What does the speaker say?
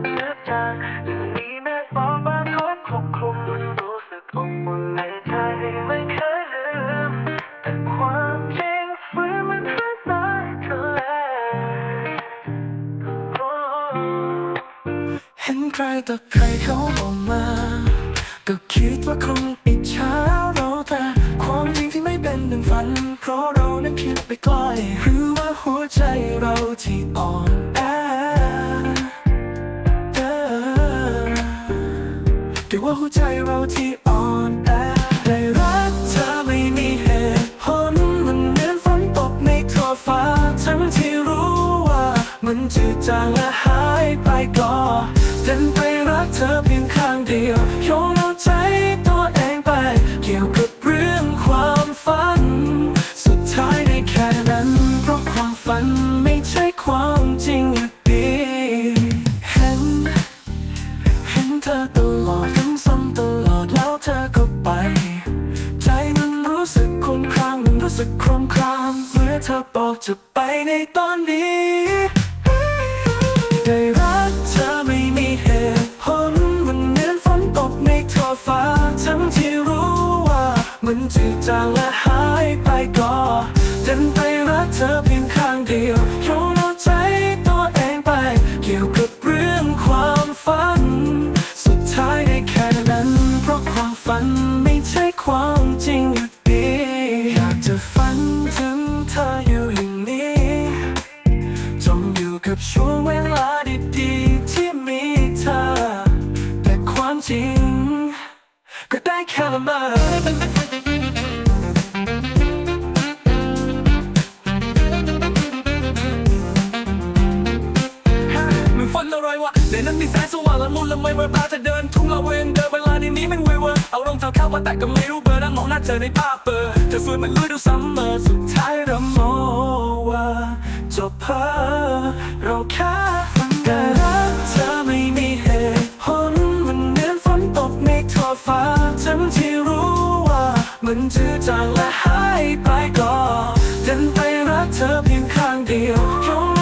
เมื่งนี้แม้ฟ้าบางคดคลุมรู้สึกอบอุ่นในใจไม่เคยลืม แต่ความจริงฟื้นมันหายทะเลเห็นใครต่ใครเขาออกมา ก็คิดว่าคงอิจฉาเราแต่ความจริงที่ไม่เป็นดังฝัน เพราะเรานั้คิดไปไกลหรือว่าหัวใจเราที่อ่อน หัวใจเราที่อ่อนแอได้รักเธอไม่มีเหตุผลมันเหมือนฝนตกในทั่วฟ้าทั้งที่รู้ว่า มันจืดจางและหายไปก็ดันไปรักเธอเพียงข้างเดียวโยนเอาใจตัวเองไปเกี่ยวกับ ธอตลอดทั้งซ้ำตลอดแล้วเธอก็ไป ใจมันรู้สึกคลุ้มคลั่งมันรู้สึกครมครามเมื่อเธอบอกจะไปในตอนนี้ ได้รักเธอไม่มีเหตุผลมันเหมือนฝนตกในทั่วฟ้า ทั้งที่รู้ว่า มันจืดจางและหายไปก็ดันไปรักเธอเพียงข้างเดียวโยนเอาใจตัวเองไปเกี่ยวกับ จริง ก็ได้แค่ละเมอไรวะในนั้นมีแสงสว่างละมุนละไมเมื่อพาเธอเดินทุ่งละเวงเดินเวลาในนี้มันเวอร์เวอร์เอารองเท้าเข้ามาแต่ก็ไม่รู้เบอร์นั่งมองหน้าเธอในภาพเบอร์เธอสวยเหมือนลือดูซัมเมอร์สุดท้ายเราโมว่าจบเพอเราแค่ ฟ้าทั้งที่รู้ว่า มันจืดจางและหายไปก็ดินไปรักเธอเพียงข้างเดียว